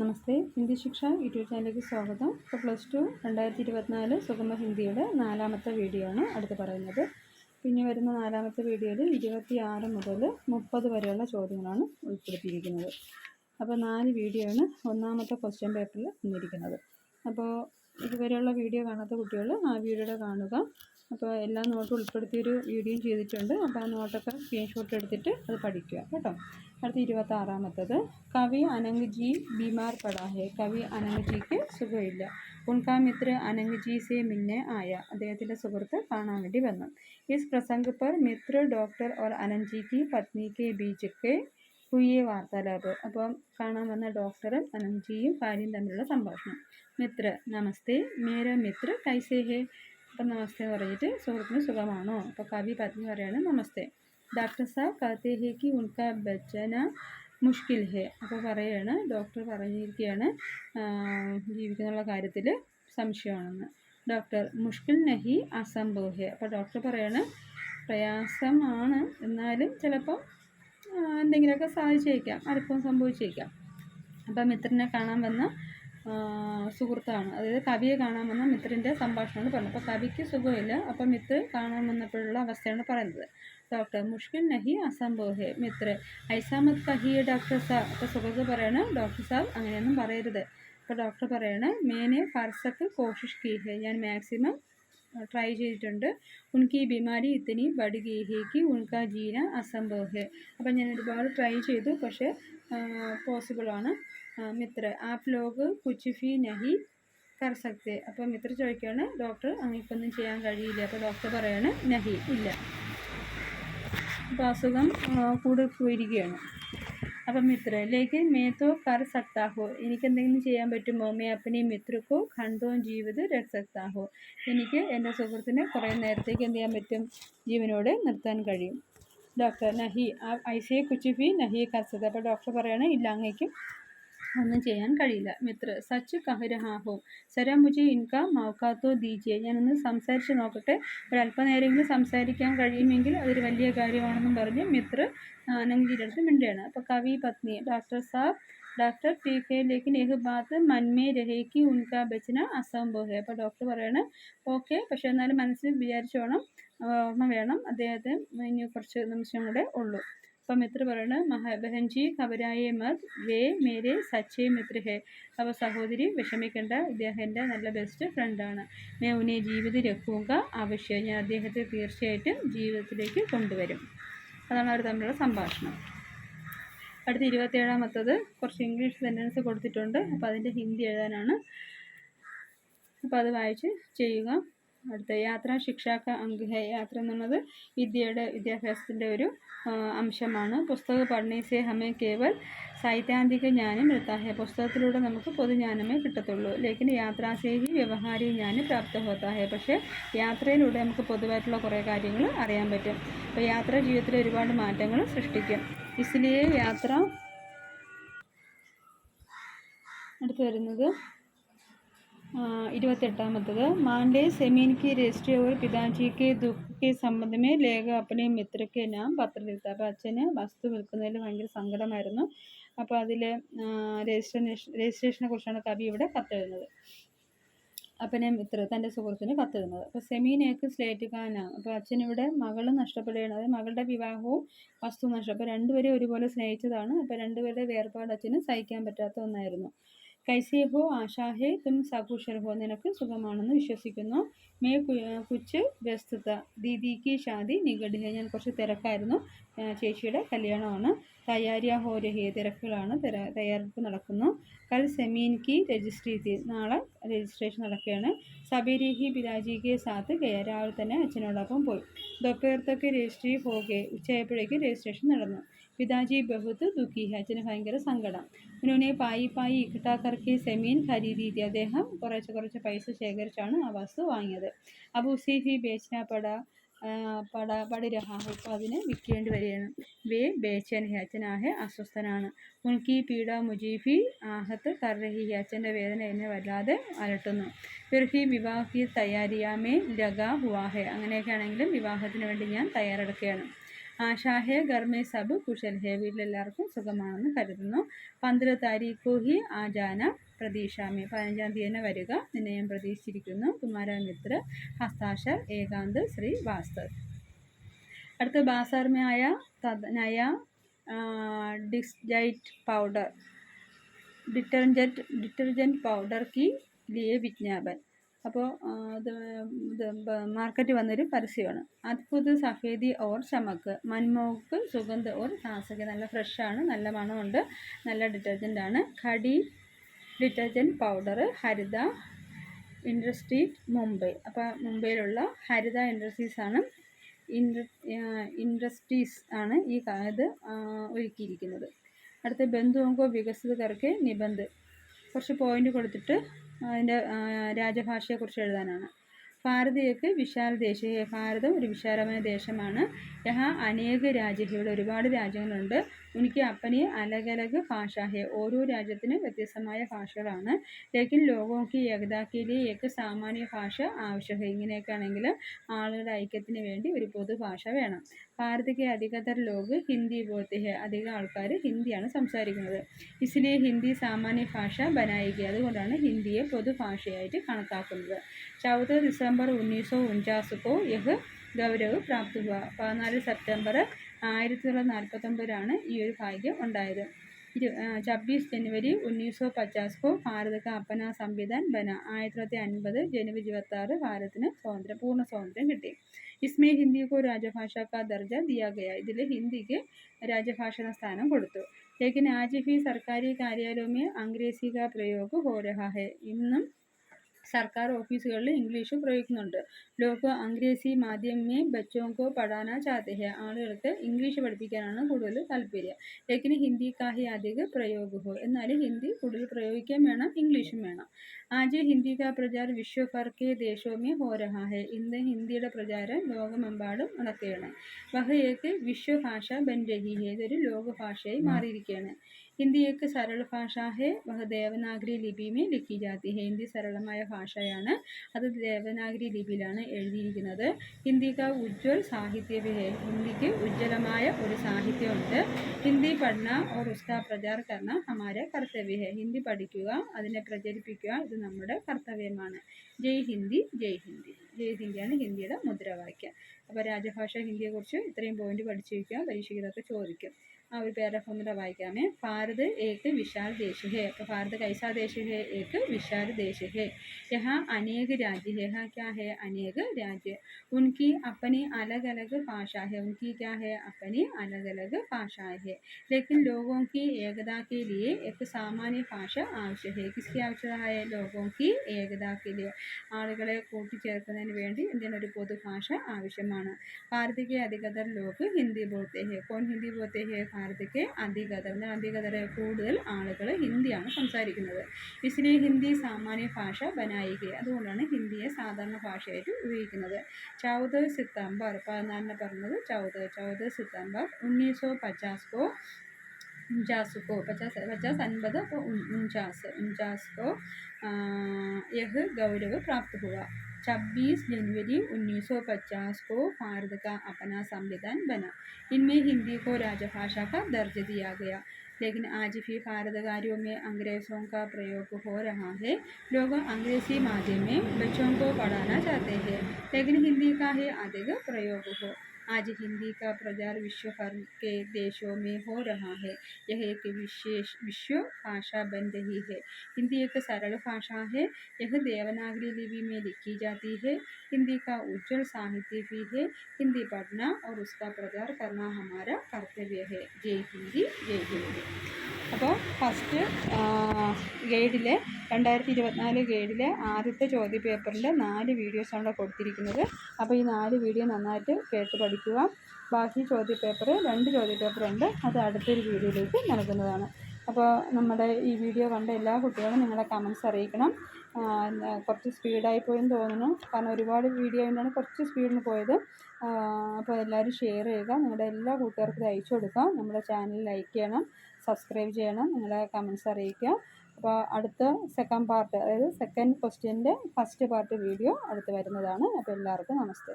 നമസ്തേ. ഹിന്ദി ശിക്ഷ യൂട്യൂബ് ചാനലിലേക്ക് സ്വാഗതം. ഇപ്പോൾ പ്ലസ് ടു രണ്ടായിരത്തി ഇരുപത്തിനാല് സുഗമ ഹിന്ദിയുടെ നാലാമത്തെ വീഡിയോ ആണ് അടുത്ത് പറയുന്നത്. പിന്നെ വരുന്ന നാലാമത്തെ വീഡിയോയിൽ ഇരുപത്തി ആറ് മുതൽ മുപ്പത് വരെയുള്ള ചോദ്യങ്ങളാണ് ഉൾപ്പെടുത്തിയിരിക്കുന്നത്. അപ്പോൾ നാല് വീഡിയോ ആണ് ഒന്നാമത്തെ ക്വസ്റ്റ്യൻ പേപ്പറിൽ വന്നിരിക്കുന്നത്. അപ്പോൾ ഇതുവരെയുള്ള വീഡിയോ കാണാത്ത കുട്ടികൾ ആ വീഡിയോയുടെ കാണുക. അപ്പോൾ എല്ലാ നോട്ടും ഉൾപ്പെടുത്തിയൊരു വീഡിയോ ചെയ്തിട്ടുണ്ട്. അപ്പോൾ ആ നോട്ടൊക്കെ സ്ക്രീൻഷോട്ട് എടുത്തിട്ട് അത് പഠിക്കുക കേട്ടോ. അടുത്ത ഇരുപത്താറാമത്തത്. കവി അനങ് ജി ബീമാർ പടാഹെ. കവി അനങ്ജിക്ക് സുഖമില്ല. ഉൺകാമിത്ര അനങ് ജി സെ മിന്നെ ആയ. അദ്ദേഹത്തിന്റെ സുഹൃത്ത് കാണാൻ വേണ്ടി വന്നു. ഇസ് പ്രസംഗ് പർ മിത്ര ഡോക്ടർ ഓർ അനഞ്ജി കി പത്നി കെ ബീജക്ക് കുയ്യെ വാർത്താലാപ്. അപ്പോൾ കാണാൻ വന്ന ഡോക്ടറും അനഞ്ജിയും ഭാര്യയും തമ്മിലുള്ള സംഭാഷണം. മിത്ര നമസ്തേ. മേര മിത്ര കൈസേ ഹേ. അപ്പം നമസ്തേ എന്ന് പറഞ്ഞിട്ട് സുഹൃത്തിന് സുഖമാണോ? അപ്പോൾ കവി പത്നി പറയാണ് നമസ്തേ. ഡോക്ടർ സാബ് കഹത്തേ ഹേ കി ഉൻക ബച്ചന മുഷ്കിൽ ഹേ അപ്പോൾ പറയുകയാണ് ഡോക്ടർ പറഞ്ഞിരിക്കുകയാണ് ജീവിക്കുന്നുള്ള കാര്യത്തിൽ സംശയമാണെന്ന്. ഡോക്ടർ മുഷ്കിൽ നഹി അസംഭവ ഹേ അപ്പോൾ ഡോക്ടർ പറയാണ് പ്രയാസമാണ്. എന്നാലും ചിലപ്പോൾ എന്തെങ്കിലുമൊക്കെ സാധിച്ചേക്കാം. അടുപ്പം സംഭവിച്ചേക്കാം. അപ്പം മിത്രനെ കാണാൻ വന്ന സുഹൃത്താണ്. അതായത് കവിയെ കാണാൻ വന്ന മിത്രന്റെ സംഭാഷണമാണ് പറഞ്ഞത്. അപ്പോൾ കവിക്ക് സുഖമില്ല. അപ്പം മിത്ര കാണാൻ വന്നപ്പോഴുള്ള അവസ്ഥയാണ് പറയുന്നത്. ഡോക്ടർ മുഷ്കിൽ നഹി അസംഭവഹെ മിത്ര. ഐസാമത് കഹിയെ ഡോക്ടർ സാബ് അപ്പോൾ സുഹൃത്ത് പറയണം ഡോക്ടർ സാബ് അങ്ങനെയൊന്നും പറയരുത്. അപ്പോൾ ഡോക്ടർ പറയണം മേനെ ഫർസക്ക് കോഷിഷ് കീഹെ. ഞാൻ മാക്സിമം ട്രൈ ചെയ്തിട്ടുണ്ട്. ഉൻകി ബിമാരി ഇത്തിനി ബഡുകീഹേക്ക് ഉൻകാ ജീന അസംഭവഹെ അപ്പം ഞാൻ ഒരുപാട് ട്രൈ ചെയ്തു. പക്ഷേ പോസിബിളാണ്. മിത്ര ആപ്പ് ലോഗ് കുച്ച് ഫി നഹി കർ സക്തെ. അപ്പോൾ മിത്ര ചോദിക്കുകയാണ് ഡോക്ടർ അങ്ങനെയൊന്നും ചെയ്യാൻ കഴിയില്ല. അപ്പോൾ ഡോക്ടർ പറയാണ് നഹി ഇല്ല. അപ്പോൾ അസുഖം കൂടെ പോയിരിക്കുകയാണ്. അപ്പം മിത്ര ലേക്കിൻ മേത്തോ കർ സക്താഹോ? എനിക്ക് എന്തെങ്കിലും ചെയ്യാൻ പറ്റുമോ? മേ അപ്പനെ മിത്രക്കോ ഖണ്ഡവും ജീവിത രഖ് എനിക്ക് എന്റെ സുഹൃത്തിനെ കുറേ നേരത്തേക്ക് എന്ത് ചെയ്യാൻ പറ്റും? ജീവനോട് നിർത്താൻ കഴിയും. ഡോക്ടർ നഹി ഐസിയെ കുച്ച് കുച്ചുഫി നഹി കർസത് അപ്പോൾ ഡോക്ടർ പറയാണ് ഇല്ല അങ്ങേക്കും ഒന്നും ചെയ്യാൻ കഴിയില്ല മിത്ര സച്ച് കഹരഹാഹോ സര മുജെ ഇൻക മൗക്കാത്തോ ദീജിയെ ഞാനൊന്ന് സംസാരിച്ച് നോക്കട്ടെ ഒരല്പനേരമെങ്കിലും സംസാരിക്കാൻ കഴിയുമെങ്കിൽ അതൊരു വലിയ കാര്യമാണെന്നും പറഞ്ഞ് മിത്ര ആനന്ദിയുടെ അടുത്ത് മിണ്ടുകയാണ് അപ്പോൾ കവി പത്നി ഡോക്ടർ സാബ് ഡോക്ടർ ठीक है लेकिन एक बात मन में रहे कि उनका बचना असंभव है അപ്പോൾ ഡോക്ടർ പറയാണ് ഓക്കെ പക്ഷേ എന്നാലും മനസ്സിൽ വിചാരിച്ചോണം ഓർമ്മ വേണം അദ്ദേഹത്തെ ഇനി കുറച്ച് നിമിഷം കൂടെ ഉള്ളൂ അപ്പം മിത്ര പറയണ മഹാ ബഹൻജി മത് വേ മേരെ സച്ചേ മിത്ര ഹേ അപ്പോൾ സഹോദരി വിഷമിക്കേണ്ട ഇദ്ദേഹം എന്റെ നല്ല ബെസ്റ്റ് ഫ്രണ്ടാണ് ഞാൻ ഉന്നെ ജീവിത രക്കൂങ്ക ആവശ്യം ഞാൻ അദ്ദേഹത്തെ തീർച്ചയായിട്ടും ജീവിതത്തിലേക്ക് കൊണ്ടുവരും അതാണ് അവർ തമ്മിലുള്ള സംഭാഷണം അടുത്ത ഇരുപത്തേഴാമത്തത് കുറച്ച് ഇംഗ്ലീഷ് സെന്റൻസ് കൊടുത്തിട്ടുണ്ട് അപ്പോൾ അതിന്റെ ഹിന്ദി എഴുതാനാണ് അപ്പോൾ അത് വായിച്ച് ചെയ്യുക അടുത്ത യാത്ര ശിക്ഷാക്ക അംഗ യാത്ര എന്നുള്ളത് വിദ്യയുടെ വിദ്യാഭ്യാസത്തിന്റെ ഒരു അംശമാണ്. പുസ്തക പഠനീസേ ഹമേ കേവൽ സൈദ്ധാന്തിക ജ്ഞാനം മിൽത്താ ഹെ പുസ്തകത്തിലൂടെ നമുക്ക് പൊതുജ്ഞാനമേ കിട്ടത്തുള്ളൂ. ലേക്കിന് യാത്രാസേഹി വ്യവഹാരി ജ്ഞാനം പ്രാപ്ത ഹോത്താ പക്ഷേ യാത്രയിലൂടെ നമുക്ക് പൊതുവായിട്ടുള്ള കുറേ കാര്യങ്ങൾ അറിയാൻ പറ്റും. അപ്പോൾ യാത്ര ജീവിതത്തിൽ ഒരുപാട് മാറ്റങ്ങൾ സൃഷ്ടിക്കും. ഇസ്ലിയെ യാത്ര. അടുത്ത് വരുന്നത് ഇരുപത്തെട്ടാമത്തത് मांडे सेमीन की रजिस्ट्री और पिताजी के दुख के संबंध में ലേഖ अपने मित्र के नाम പത്ര लिखता അപ്പോൾ അച്ഛന് വസ്തു വിൽക്കുന്നതിൽ ഭയങ്കര സങ്കടമായിരുന്നു അപ്പോൾ അതിൽ രജിസ്ട്രേഷൻ രജിസ്ട്രേഷനെ കുറിച്ചാണ് കവി ഇവിടെ കത്തെഴുതുന്നത് അപ്പനെ മിത്ര തൻ്റെ സുഹൃത്തിന് കത്തെഴുതുന്നത് അപ്പോൾ സെമീനേക്ക് സ്ലേറ്റ് ഖാനാണ് അപ്പോൾ അച്ഛനിവിടെ മകൾ നഷ്ടപ്പെടുകയാണ് അതായത് മകളുടെ വിവാഹവും വസ്തു നഷ്ടം അപ്പോൾ രണ്ടുപേരും ഒരുപോലെ സ്നേഹിച്ചതാണ് അപ്പോൾ രണ്ടുപേരുടെ വേർപാട് അച്ഛന് സഹിക്കാൻ പറ്റാത്ത ഒന്നായിരുന്നു കൈസേ ഹോ ആശാഹേ തും സകുശൽ ഹോ നിനക്ക് സുഖമാണെന്ന് വിശ്വസിക്കുന്നു. മേ കുച്ച് വ്യസ്തത ദീദിക്ക് ഷാദി നിഗഡ് ഞാൻ കുറച്ച് തിരക്കായിരുന്നു. ചേച്ചിയുടെ കല്യാണമാണ്. തയ്യാരിയ ഹോരഹേ തിരക്കുകളാണ് തിരക്കുകളാണ് തയ്യാറെടുപ്പ് നടക്കുന്നു. കൽ സെമീൻക്ക് രജിസ്റ്റർ ചെയ്ത് നാളെ രജിസ്ട്രേഷൻ നടക്കുകയാണ്. സബേരിഹി പിതാജിക്ക് സാത്ത് ഗയ രാവിലെ തന്നെ അച്ഛനോടൊപ്പം പോയി. ദൊപ്പേർത്തൊക്കെ രജിസ്ട്രി ഹോകെ ഉച്ചയായപ്പോഴേക്ക് രജിസ്ട്രേഷൻ നടന്നു. പിതാജി ബഹുത്ത് ദുഃഖി ഹെ. അച്ഛന് ഭയങ്കര സങ്കടം. ഉനുവിനെ പായി പായി ഇക്കട്ടാ സെമീൻ ഖരീദീതി അദ്ദേഹം കുറച്ച് കുറച്ച് പൈസ ശേഖരിച്ചാണ് ആ വസ്തു വാങ്ങിയത്. അബു സീഫി ബേച്ചനാപ്പട പട പടിരഹാഹ് ഇപ്പോൾ അതിന് വിൽക്കേണ്ടി വരികയാണ്. വേ ബേച്ചൻ അച്ഛനാഹെ അസ്വസ്ഥനാണ്. ഉൻകി പീഡ മുജീഫി ആഹത്ത് കർഹി അച്ഛന്റെ വേദന എന്നെ വല്ലാതെ അലട്ടുന്നു. പിർഹി വിവാഹി തയ്യാറിയാമേ ലഗ ഹുവാഹെ അങ്ങനെയൊക്കെ ആണെങ്കിലും വിവാഹത്തിന് വേണ്ടി ഞാൻ തയ്യാറെടുക്കുകയാണ്. ആശാഹെ ഗർമേ സബ് കുശൽ ഹേ വീട്ടിലെല്ലാവർക്കും സുഖമാണെന്ന് കരുതുന്നു. പന്ത്രണ്ട് താരീഖു ഹി ആജാന പ്രതീക്ഷാമി. പതിനഞ്ചാം തീയതി തന്നെ വരിക. നിന്നെ ഞാൻ പ്രതീക്ഷിച്ചിരിക്കുന്നു. കുമാര മിത്ര ഹസ്താക്ഷർ ഏകാന്ത് ശ്രീ ഭാസ്കർ അടുത്ത ബാസാർമയായ നയ ഡിസ്ജൈറ്റ് പൗഡർ. ഡിറ്റർജന്റ് ഡിറ്റർജന്റ് പൗഡർ കി ലിയെ വിജ്ഞാപൻ. അപ്പോൾ ഇത് ഇത് മാർക്കറ്റ് വന്നൊരു പരസ്യമാണ്. അത്ഭുത സഫേദി ഓർ ചമക്ക്. മൻമോക്ക് സുഗന്ധ ഓർ താസക നല്ല ഫ്രഷാണ് നല്ല മണമുണ്ട് നല്ല ഡിറ്റർജന്റ് ആണ്. Khadi detergent powder Haritha industry Mumbai. അപ്പോൾ മുംബൈയിലുള്ള ഹരിത ഇൻഡസ്ട്രീസാണ് ഇൻഡസ്ട്രീസ് ആണ് ഈ ഇത് ഒരുക്കിയിരിക്കുന്നത്. അടുത്ത ബന്ധുവങ്കോ വികസിത നിബന്ധ നിബന്ധ്. കുറച്ച് പോയിന്റ് കൊടുത്തിട്ട് അതിന്റെ രാജഭാഷയെക്കുറിച്ച് എഴുതാനാണ്. ഭാരതീയക്ക് വിശാല ദേശീയ ഭാരതം ഒരു വിശാലമായ ദേശമാണ്. യഹാ അനേക രാജ്യ ഇവിടെ ഒരുപാട് രാജ്യങ്ങളുണ്ട്. ഉനിക്ക് അപ്പനെ അലഗലഗ് ഭാഷാഹെ ഓരോ രാജ്യത്തിനും വ്യത്യസ്തമായ ഭാഷകളാണ്. ലേക്കിൻ ലോകോക്ക് ഏകതാക്കിയിലെ ഏക്ക് സാമാന്യ ഭാഷ ആവശ്യം ഇങ്ങനെയൊക്കെ ആണെങ്കിൽ ആളുകളുടെ ഐക്യത്തിന് വേണ്ടി ഒരു പൊതു ഭാഷ വേണം. ഭാരത് കെ അധികതർ ലോക് ഹിന്ദി ബോധ്യ ഹെ അധികം ആൾക്കാർ ഹിന്ദിയാണ് സംസാരിക്കുന്നത്. ഇസിലെ ഹിന്ദി സാമാന്യ ഭാഷ ബനായിക്കുക അതുകൊണ്ടാണ് ഹിന്ദിയെ പൊതുഭാഷയായിട്ട് കണക്കാക്കുന്നത്. ചൗദ ഡിസംബർ ഉന്നീസോ ഉഞ്ചാസുക്കോ യഹ് ഗൗരവ് പ്രാപ്തി പതിനാല് സെപ്റ്റംബർ ആയിരത്തി തൊള്ളായിരത്തി നാൽപ്പത്തൊമ്പതിലാണ് ഈ ഒരു ഭാഗ്യം ഉണ്ടായത്. छब्बीस जनवरी उन्नीस सौ पचास को भारत का अपना संविधान बना ആയിരത്തി തൊള്ളായിരത്തി അൻപത് ജനുവരി ഇരുപത്തി ആറ് ഭാരതത്തിന് സ്വാതന്ത്ര്യം പൂർണ്ണ സ്വാതന്ത്ര്യം കിട്ടി इसमें हिंदी को राजभाषा का दर्जा दिया गया ഇതിൽ ഹിന്ദിക്ക് രാജഭാഷ എന്ന സ്ഥാനം കൊടുത്തു लेकिन आज भी सरकारी कार्यालयों में अंग्रेजी का प्रयोग हो रहा है ഇന്നും സർക്കാർ ഓഫീസുകളിൽ ഇംഗ്ലീഷ് പ്രയോഗിക്കുന്നുണ്ട്. ലോക അംഗ്രേസി മാധ്യമേ ബച്ചോങ്കോ പഠാന ചാത്തഹ്യ ആളുകൾക്ക് ഇംഗ്ലീഷ് പഠിപ്പിക്കാനാണ് കൂടുതൽ താല്പര്യം. ലേക്കിന് ഹിന്ദി കാഹി അധിക പ്രയോഗ ഹോ എന്നാൽ ഹിന്ദി കൂടുതൽ പ്രയോഗിക്കാൻ വേണം ഇംഗ്ലീഷും വേണം. ആജ് ഹിന്ദി കാ പ്രചാർ വിശ്വ ഭർ കെ ദേശോമേ ഹോ. ഇന്ന് ഹിന്ദിയുടെ പ്രചാരം ലോകമെമ്പാടും നടക്കുകയാണ് വഹയേക്ക് വിശ്വഭാഷ ബൻ രഹി ഹെ. ലോകഭാഷയായി മാറിയിരിക്കുകയാണ് ഹിന്ദി ഏക്ക് സരള ഭാഷ ഹെ വഹ ദേവനാഗരി ലിപി ലിഖി ജാതി ഹെ. ഹിന്ദി സരളമായ ഭാഷയാണ്. അത് ദേവനാഗരി ലിപിയിലാണ് എഴുതിയിരിക്കുന്നത്. ഹിന്ദിക്ക് ഉജ്ജ്വൽ സാഹിത്യ ഹിന്ദിക്ക് ഉജ്ജ്വലമായ ഒരു സാഹിത്യമുണ്ട്. ഹിന്ദി പഠന ഓർ ഉസ്കാ പ്രചാർ കർണ ഹമാരെ കർത്തവ്യ ഹെ. ഹിന്ദി പഠിക്കുക അതിനെ പ്രചരിപ്പിക്കുക ഇത് നമ്മുടെ കർത്തവ്യമാണ്. ജയ് ഹിന്ദി ജയ് ഹിന്ദി. ജയ് ഹിന്ദിയാണ് ഹിന്ദിയുടെ മുദ്രാവാക്യം. അപ്പോൾ രാജഭാഷ ഹിന്ദിയെക്കുറിച്ച് ഇത്രയും പോയിന്റ് പഠിച്ചു വയ്ക്കുക പരീക്ഷയ്ക്ക് ഇതൊക്കെ ചോദിക്കും. ആ ഒരു പാരഗ്രാഫ് ഒന്നുകൂടെ വായിക്കാമേ ഭാരത് ഏക് വിശാൽ ദേശ് ഹേ അപ്പോൾ ഭാരത് കൈസാ ദേശ് ഹേ ഏക് വിശാൽ ദേശ് ഹേ यहाँ अनेक राज्य है यहाँ क्या है अनेक राज्य उनकी अपनी अलग अलग भाषा है उनकी क्या है अपनी अलग अलग भाषाएं है लेकिन लोगों की एकता के लिए एक सामान्य भाषा आवश्यक है किसकी आवश्यकता है लोगों की एकता के लिए ആളുകളെ കൂട്ടിച്ചേർക്കുന്നതിന് വേണ്ടി ഇന്ത്യൻ ഒരു പൊതുഭാഷ ആവശ്യമാണ് ഭാരതിക്ക് അധികതർ ലോക് ഹിന്ദി ബോൾത്തെ ഹെ കോൺ ഹിന്ദി ബോൾത്തെ ഹെ ഭാരതിക്ക് അധികതർ അധികതരെ കൂടുതൽ ആളുകൾ ഹിന്ദിയാണ് സംസാരിക്കുന്നത് ഇസ്ലിയെ ഹിന്ദി സാമാന്യ ഭാഷ ബനായിക അതുകൊണ്ടാണ് ഹിന്ദിയെ സാധാരണ ഭാഷയായിട്ട് ഉപയോഗിക്കുന്നത് ചൗദ് സിത്തംബർ പതിനാലിന് പറഞ്ഞത് ചൗദ് ചൗദ് സിത്തംബർ ഉന്നീസോ പച്ചാസ് കോ उनचास को पचास पचास अनपद അപ്പോൾ उनचास उनचास को यह गौरव प्राप्त हुआ छब्बीस जनवरी 1950 को भारत का अपना संविधान बना। इनमें हिंदी को राजभाषा का दर्ज दिया गया। लेकिन आज भी भारत कार्यों में अंग्रेज़ों का प्रयोग हो रहा है। लोग अंग्रेज़ी माध्यम में बच्चों को पढ़ाना चाहते हैं, लेकिन हिंदी का ही अधिक प्रयोग हो। आज हिंदी का प्रचार विश्व भर के देशों में हो रहा है यह एक विशेष विश्व भाषा बन रही है हिंदी एक सरल भाषा है यह देवनागरी लिपि में लिखी जाती है हिंदी का उज्जवल साहित्य भी है हिंदी पढ़ना और उसका प्रचार करना हमारा कर्तव्य है जय हिंदी जय हिंदी അപ്പോൾ ഫസ്റ്റ് ഗൈഡിലെ രണ്ടായിരത്തി ഇരുപത്തിനാല് ഗൈഡിലെ ആദ്യത്തെ ചോദ്യപേപ്പറിൻ്റെ നാല് വീഡിയോസാണ് ഇവിടെ കൊടുത്തിരിക്കുന്നത് അപ്പോൾ ഈ നാല് വീഡിയോ നന്നായിട്ട് കേട്ട് പഠിക്കുക. ബാക്കി ചോദ്യപേപ്പർ രണ്ട് ചോദ്യപേപ്പറുണ്ട് അത് അടുത്തൊരു വീഡിയോയിലേക്ക് നൽകുന്നതാണ്. അപ്പോൾ നമ്മുടെ ഈ വീഡിയോ കണ്ട എല്ലാ കുട്ടികളും നിങ്ങളുടെ കമൻസ് അറിയിക്കണം. കുറച്ച് സ്പീഡായി പോയെന്ന് തോന്നുന്നു. കാരണം ഒരുപാട് വീഡിയോ കൊണ്ടാണ് കുറച്ച് സ്പീഡിന് പോയത്. അപ്പോൾ എല്ലാവരും ഷെയർ ചെയ്യുക. നിങ്ങളുടെ എല്ലാ കൂട്ടുകാർക്കും അയച്ചു കൊടുക്കുക. നമ്മുടെ ചാനൽ ലൈക്ക് ചെയ്യണം. സബ്സ്ക്രൈബ് ചെയ്യണം. നിങ്ങളുടെ കമൻസ് അറിയിക്കുക. അപ്പോൾ അടുത്ത സെക്കൻഡ് പാർട്ട് അതായത് സെക്കൻഡ് ക്വസ്റ്റ്യന്റെ ഫസ്റ്റ് പാർട്ട് വീഡിയോ അടുത്ത് വരുന്നതാണ്. അപ്പോൾ എല്ലാവർക്കും നമസ്തേ.